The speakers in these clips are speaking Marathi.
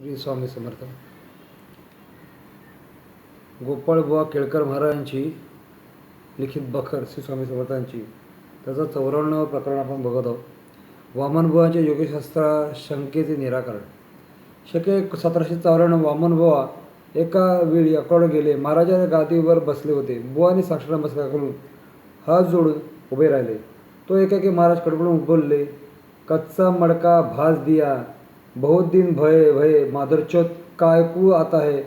श्री स्वामी समर्थ. गोपाळबुवा केळकर महाराजांची लिखित बखर श्री स्वामी समर्थांची. त्याचं चौऱ्याण्णव प्रकरण आपण बघत आहोत. वामनबुवांच्या योगशास्त्रा शंकेचे निराकरण. शके सतराशे चौऱ्याण्णव वामनबुवा एका वेळी अकोड गेले. महाराजा गादीवर बसले होते. बुवाने साक्षर नमस्कार करून हात जोडून उभे राहिले. तो एकाकी महाराज कडकडून बोलले कच्चा मडका भास दिया. बहुत दिन भये भये माधुरचोत कायकू आता है?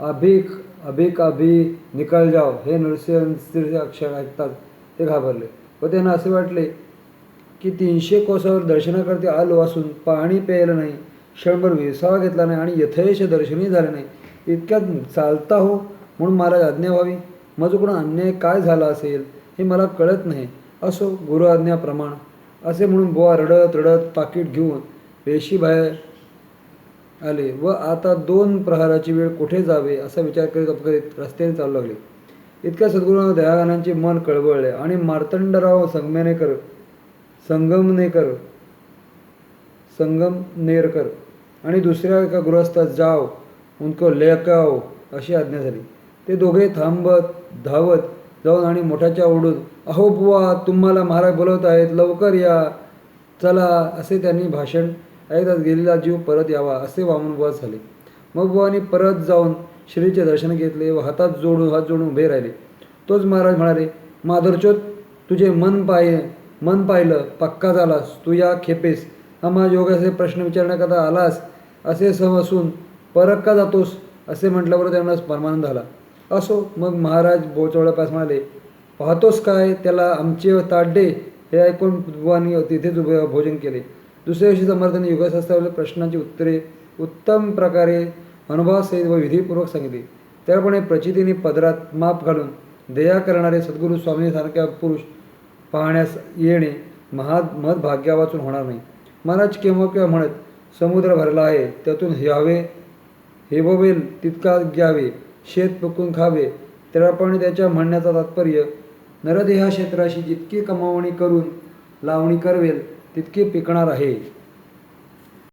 अभिक अभिक अभि निकल जाओ। हे नृसिंह अक्षर ऐकतात ते घाबरले. व त्यांना असे वाटले की तीनशे कोसावर दर्शनाकरते आलो असून पाणी प्यायलं नाही क्षणभर विसावा घेतला नाही आणि यथेश दर्शनही झाले नाही. इतक्यात चालता हो म्हणून महाराज आज्ञा व्हावी. माझ्याकडून अन्याय काय झाला असेल हे मला कळत नाही. असो गुरु आज्ञाप्रमाण असे म्हणून बुवा रडत रडत पाकिट घेऊन पेशीबाहेर आले व आता दोन प्रहाराची वेळ कुठे जावे असा विचार करीत करीत रस्त्याने चालू लागले. इतक्या सद्गुरू दयागानांचे मन कळवळले आणि मार्तंडराव संगमेनेकर संगमनेकर संगमनेरकर आणि दुसऱ्या एका गृहस्थात जाव उनको लेकाव अशी आज्ञा झाली. ते दोघे थांबत धावत जाऊन आणि मोठ्याच्या ओढून अहो बुवा तुम्हाला महाराज बोलवत आहेत लवकर या चला असे त्यांनी भाषण ऐकतात गेलेला जीव परत यावा असे वामन बुवा झाले. मग बुवानी परत जाऊन श्रीचे दर्शन घेतले व हातात जोडून हात जोडून उभे राहिले. तोच महाराज म्हणाले माधुरचोत तुझे मन पाय मन पाहिलं पक्का झालास तू या खेपेस. आम्हा योगाचे प्रश्न विचारण्याकरता आलास असे समजून परत का जातोस असे म्हटल्यावर त्यांना परमानंद झाला. असो मग महाराज बोचवळ्यापास म्हणाले पाहतोस काय त्याला आमचे ताड्डे हे ऐकून बुवानी तिथेच उभे भोजन केले. दुसऱ्या दिवशी समर्थाने योगशास्त्रावरील प्रश्नांची उत्तरे उत्तम प्रकारे अनुभवासहित व विधीपूर्वक सांगितली. त्याप्रमाणे प्रचितीने पदरात माप घालून दया करणारे सद्गुरू स्वामीसारख्या पुरुष पाहण्यास येणे महा मत भाग्यावाचून होणार नाही. महाराज केव्हा केव्हा म्हणत समुद्र भरला आहे त्यातून ह्यावे हेबवेल तितका घ्यावे शेत पकून खावे. त्याप्रमाणे त्याच्या म्हणण्याचा तात्पर्य नरदेहा क्षेत्राशी जितकी कमावणी करून लावणी करवेल तितके पिकणार आहे.